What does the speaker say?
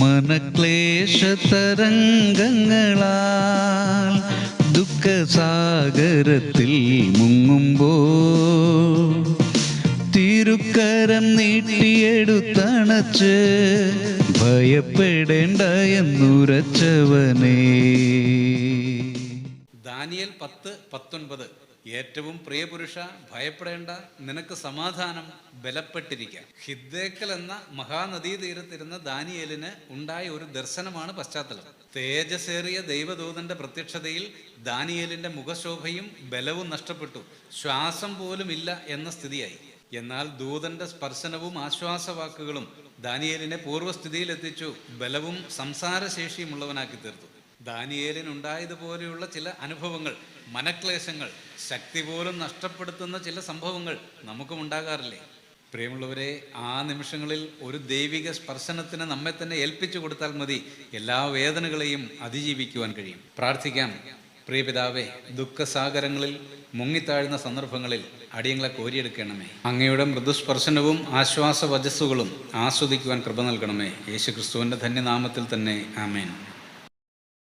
മനക്ലേശ തരംഗങ്ങളാൽ ദുഃഖസാഗരത്തിൽ മുങ്ങുമ്പോ തിരുക്കരം നീട്ടിയെടുത്തണച്ച് ഭയപ്പെടേണ്ട എന്നുരച്ചവനേ ദാനിയൽ പത്ത് പത്തൊൻപത്. ഏറ്റവും പ്രിയപുരുഷ ഭയപ്പെടേണ്ട നിനക്ക് സമാധാനം ബലപ്പെട്ടിരിക്കാം. ഹിദ്ദേക്കൽ എന്ന മഹാനദീ തീരത്തിരുന്ന ദാനിയേലിന് ഉണ്ടായ ഒരു ദർശനമാണ് പശ്ചാത്തലം. തേജസേറിയ ദൈവദൂതന്റെ പ്രത്യക്ഷതയിൽ ദാനിയേലിന്റെ മുഖശോഭയും ബലവും നഷ്ടപ്പെട്ടു. ശ്വാസം പോലും ഇല്ല എന്ന സ്ഥിതിയായി. എന്നാൽ ദൂതന്റെ സ്പർശനവും ആശ്വാസവാക്കുകളും ദാനിയേലിനെ പൂർവസ്ഥിതിയിലെത്തിച്ചു ബലവും സംസാരശേഷിയുമുള്ളവനാക്കി തീർത്തു. ദാനിയേലിനുണ്ടായതുപോലെയുള്ള ചില അനുഭവങ്ങൾ മനക്ലേശങ്ങൾ ശക്തി പോലും നഷ്ടപ്പെടുത്തുന്ന ചില സംഭവങ്ങൾ നമുക്കും ഉണ്ടാകാറില്ലേ? പ്രിയമുള്ളവരെ ആ നിമിഷങ്ങളിൽ ഒരു ദൈവിക സ്പർശനത്തിന് നമ്മെ തന്നെ ഏൽപ്പിച്ചു കൊടുത്താൽ മതി. എല്ലാ വേദനകളെയും അതിജീവിക്കുവാൻ കഴിയും. പ്രാർത്ഥിക്കാം. പ്രിയപിതാവേ ദുഃഖസാഗരങ്ങളിൽ മുങ്ങിത്താഴുന്ന സന്ദർഭങ്ങളിൽ അടിയങ്ങളെ കോരിയെടുക്കണമേ. അങ്ങയുടെ മൃദുസ്പർശനവും ആശ്വാസ വജസ്സുകളും ആസ്വദിക്കുവാൻ കൃപ നൽകണമേ. യേശുക്രിസ്തുവിന്റെ ധന്യനാമത്തിൽ തന്നെ ആമേൻ.